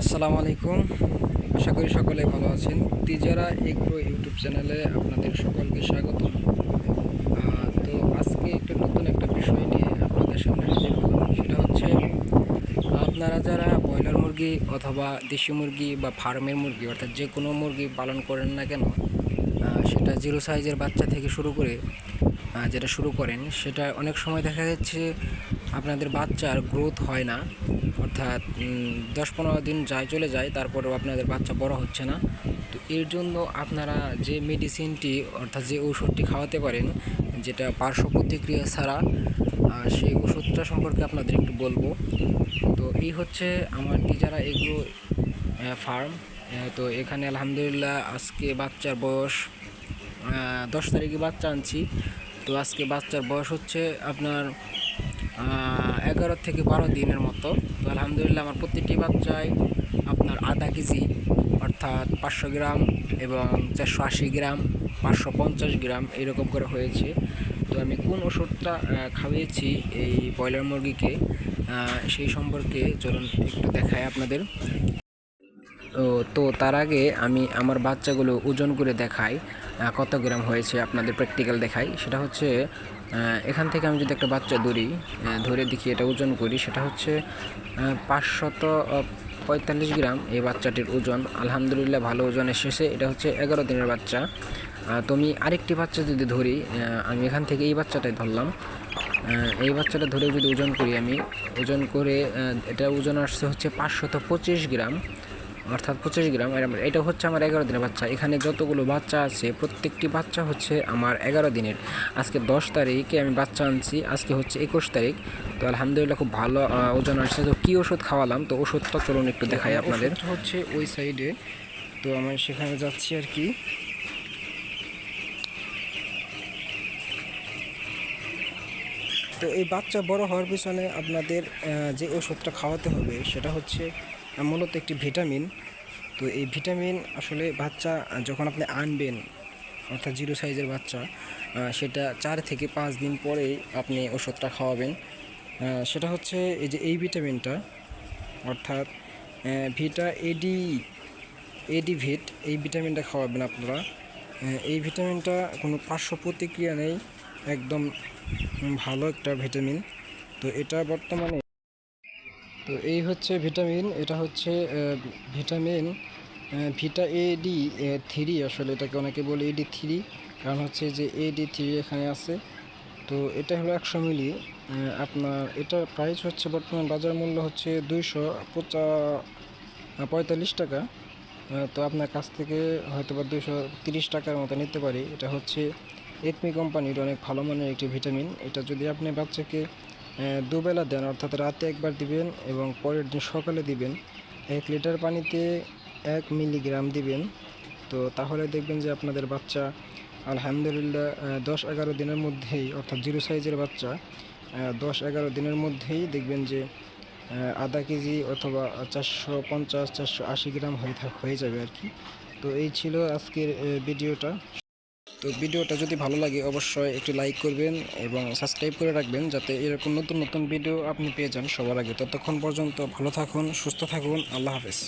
আসসালামু আলাইকুম। আশা করি সকলে ভালো আছেন। তিজারা এগ্রো ইউটিউব চ্যানেলে আপনাদের সকলকে স্বাগত। তো আজকে একটা নতুন একটা বিষয় নিয়ে আপনাদের সামনে হাজির সেটা হচ্ছে, আপনারা যারা ব্রয়লার মুরগি অথবা দেশি মুরগি বা ফার্মের মুরগি, অর্থাৎ যে কোনো মুরগি পালন করেন না কেন সেটা জিরো সাইজের বাচ্চা থেকে শুরু করে যেটা শুরু করেন, সেটা অনেক সময় দেখা যাচ্ছে আপনাদের বাচ্চার গ্রোথ হয় না। অর্থাৎ দশ পনেরো দিন যায়, চলে যায়, তারপরেও আপনাদের বাচ্চা বড় হচ্ছে না। তো এর জন্য আপনারা যে মেডিসিনটি অর্থাৎ যে ওষুধটি খাওয়াতে পারেন, যেটা পার্শ্ব প্রতিক্রিয়া ছাড়া সেই ওষুধটা সম্পর্কে আপনাদের একটু বলব। তো এই হচ্ছে আমার যারা এগুলো ফার্ম। তো এখানে আলহামদুলিল্লাহ আজকে বাচ্চার বয়স দশ তারিখে বাচ্চা আনছি। তো আজকে বাচ্চার বয়স হচ্ছে আপনার এগারো থেকে বারো দিনের মতো। তো আলহামদুলিল্লাহ আমার প্রতিটি বাচ্চায় আপনার আধা কেজি, অর্থাৎ পাঁচশো গ্রাম এবং চারশো আশি গ্রাম, পাঁচশো পঞ্চাশ গ্রাম এরকম করে হয়েছে। তো আমি কোন ওষুধটা খাইয়েছি এই ব্রয়লার মুরগিকে সেই সম্পর্কে চলুন একটু দেখাই আপনাদের। তো তার আগে আমি আমার বাচ্চাগুলো ওজন করে দেখাই কত গ্রাম হয়েছে আপনাদের প্র্যাকটিক্যাল দেখাই। সেটা হচ্ছে এখান থেকে আমি যদি একটা বাচ্চা ধরি ধরে দেখি এটা ওজন করি সেটা হচ্ছে পাঁচশত পঁয়তাল্লিশ গ্রাম এই বাচ্চাটির ওজন। আলহামদুলিল্লাহ ভালো ওজন এসেছে এটা হচ্ছে এগারো দিনের বাচ্চা। আহ, তো আমি আরেকটি বাচ্চা যদি ধরি আমি এখান থেকে এই বাচ্চাটাই ধরলাম। এই বাচ্চাটা ধরে যদি ওজন করি আমি ওজন করে এটা ওজন আসছে হচ্ছে পাঁচশত পঁচিশ গ্রাম। অর্থাৎ পঁচিশ গ্রাম এটা হচ্ছে আমার এগারো দিনের বাচ্চা। এখানে যতগুলো বাচ্চা আছে প্রত্যেকটি বাচ্চা হচ্ছে আমার এগারো দিনের। আজকে দশ তারিখে আমি বাচ্চা আনছি আজকে হচ্ছে একুশ তারিখ। তো আলহামদুলিল্লাহ খুব ভালো ওজন আসছে। তো কী ওষুধ খাওয়ালাম? তো ওষুধটা চলুন একটু দেখাই আপনাদের। হচ্ছে ওই সাইডে তো আমি সেখানে যাচ্ছি আর কি। তো এই বাচ্চা বড় হওয়ার পিছনে আপনাদের যে ওষুধটা খাওয়াতে হবে সেটা হচ্ছে মূলত একটি ভিটামিন। তো এই ভিটামিন আসলে বাচ্চা যখন আপনি আনবেন, অর্থাৎ জিরো সাইজের বাচ্চা সেটা চার থেকে পাঁচ দিন পরেই আপনি ওষুধটা খাওয়াবেন। সেটা হচ্ছে এই যে এই ভিটামিনটা, অর্থাৎ ভিটা এডি এডি ভিট, এই ভিটামিনটা খাওয়াবেন আপনারা। এই ভিটামিনটা কোনো পার্শ্ব প্রতিক্রিয়া নেই, একদম ভালো একটা ভিটামিন। তো এটা বর্তমানে তো এই হচ্ছে ভিটামিন, এটা হচ্ছে ভিটামিন ভিটা এডি থ্রি আসলে এটাকে অনেকে বলে এডি থ্রি। কারণ হচ্ছে যে এডি থ্রি এখানে আছে। তো এটা হলো একশো মিলি আপনার এটার প্রাইস হচ্ছে বর্তমান বাজার মূল্য হচ্ছে দুইশো পঁচা পঁয়তাল্লিশ টাকা। তো আপনার কাছ থেকে হয়তো বা দুশো তিরিশ টাকার মতো নিতে পারি। এটা হচ্ছে একমি কোম্পানির অনেক ভালো মানের একটি ভিটামিন। এটা যদি আপনি বাচ্চাকে দুবেলা দেন, অর্থাৎ রাতে একবার দিবেন এবং পরের দিন সকালে দিবেন। এক লিটার পানিতে এক মিলিগ্রাম দিবেন। তো তাহলে দেখবেন যে আপনাদের বাচ্চা আলহামদুলিল্লাহ দশ এগারো দিনের মধ্যেই, অর্থাৎ জিরো সাইজের বাচ্চা দশ এগারো দিনের মধ্যেই দেখবেন যে আধা কেজি অথবা চারশো পঞ্চাশ, চারশো আশি গ্রাম হয়ে হয়ে যাবে আর কি। তো এই ছিল আজকের ভিডিওটা। তো ভিডিওটা যদি ভালো লাগে, অবশ্যই একটু লাইক করবেন এবং সাবস্ক্রাইব করে রাখবেন যাতে এরকম নতুন নতুন ভিডিও আপনি পেয়ে যান সবার আগে। ততক্ষণ পর্যন্ত ভালো থাকুন, সুস্থ থাকুন, আল্লাহ হাফেজ।